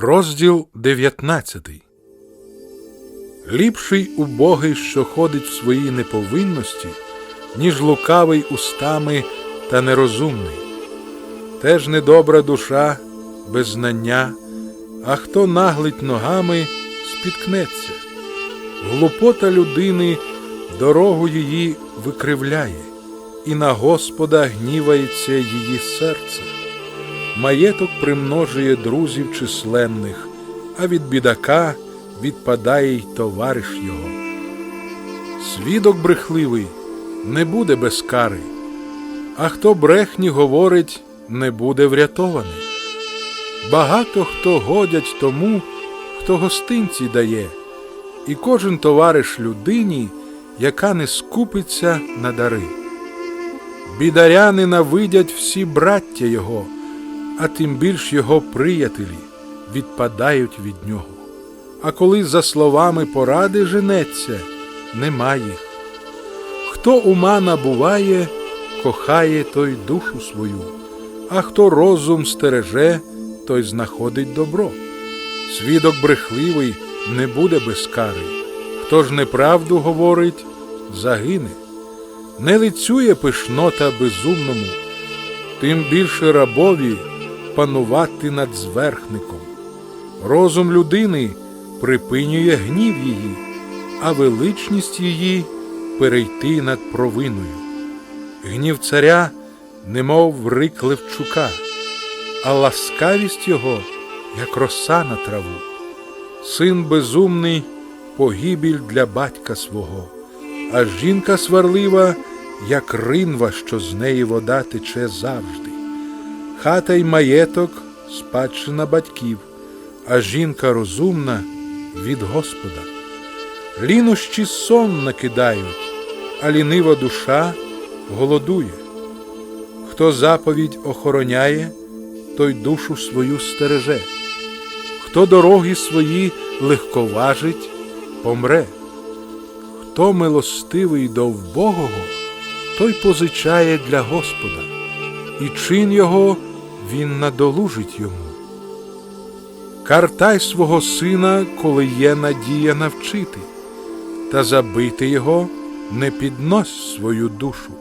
Розділ 19 Ліпший убогий, що ходить в своїй неповинності, ніж лукавий устами та нерозумний. Теж недобра душа без знання, а хто наглить ногами, спіткнеться. Глупота людини дорогу її викривляє, і на Господа гнівається її серце. Маєток примножує друзів численних, а від бідака відпадає й товариш його. Свідок брехливий не буде без кари, а хто брехні говорить, не буде врятований. Багато хто годять тому, хто гостинці дає, і кожен товариш людині, яка не скупиться на дари. Бідаря ненавидять всі браття його, а тим більш його приятелі відпадають від нього. А коли за словами поради женеться, нема їх. Хто ума набуває, кохає той душу свою, а хто розум стереже, той знаходить добро. Свідок брехливий не буде без кари, хто ж неправду говорить, загине. Не лицює пишнота безумному, тим більше рабові панувати над зверхником. Розум людини припинює гнів її, а величність її перейти над провиною. Гнів царя, немов рик Левчука, а ласкавість його, як роса на траву. Син безумний погибіль для батька свого, а жінка сварлива, як ринва, що з неї вода тече завжди. Хата й маєток спадщина батьків, а жінка розумна від Господа. Лінощі сон накидають, а лінива душа голодує. Хто заповідь охороняє, той душу свою стереже. Хто дороги свої легковажить, помре. Хто милостивий до вбогого, той позичає для Господа, і чин його він надолужить йому. Картай свого сина, коли є надія навчити, та забити його не піднось свою душу.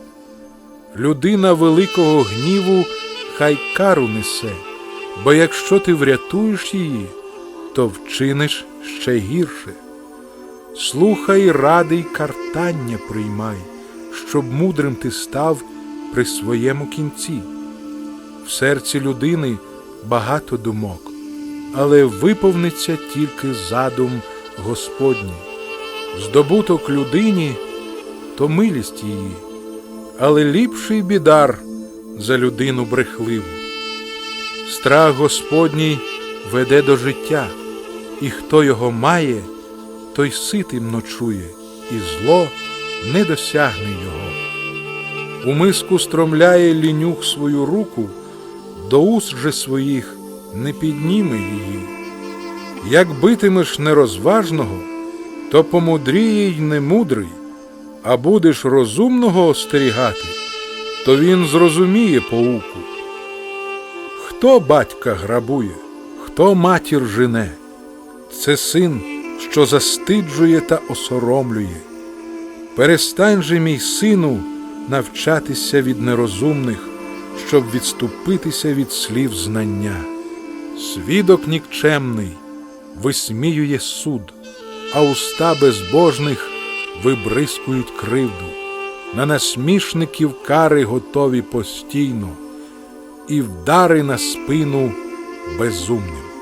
Людина великого гніву хай кару несе, бо якщо ти врятуєш її, то вчиниш ще гірше. Слухай ради й картання приймай, щоб мудрим ти став при своєму кінці. В серці людини багато думок, але виповниться тільки задум Господній. Здобуток людині то милість її, але ліпший бідар за людину брехливу. Страх Господній веде до життя, і хто його має, той ситим ночує, і зло не досягне його. У миску стромляє лінюх свою руку, до уст же своїх не підніме її. Як битимеш нерозважного, то помудріє й немудрий, а будеш розумного остерігати, то він зрозуміє поуку. Хто батька грабує, хто матір жене, це син, що застиджує та осоромлює. Перестань же, мій сину, навчатися від нерозумних, щоб відступитися від слів знання. Свідок нікчемний висміює суд, а уста безбожних вибризкують кривду. На насмішників кари готові постійно, і вдари на спину безумним.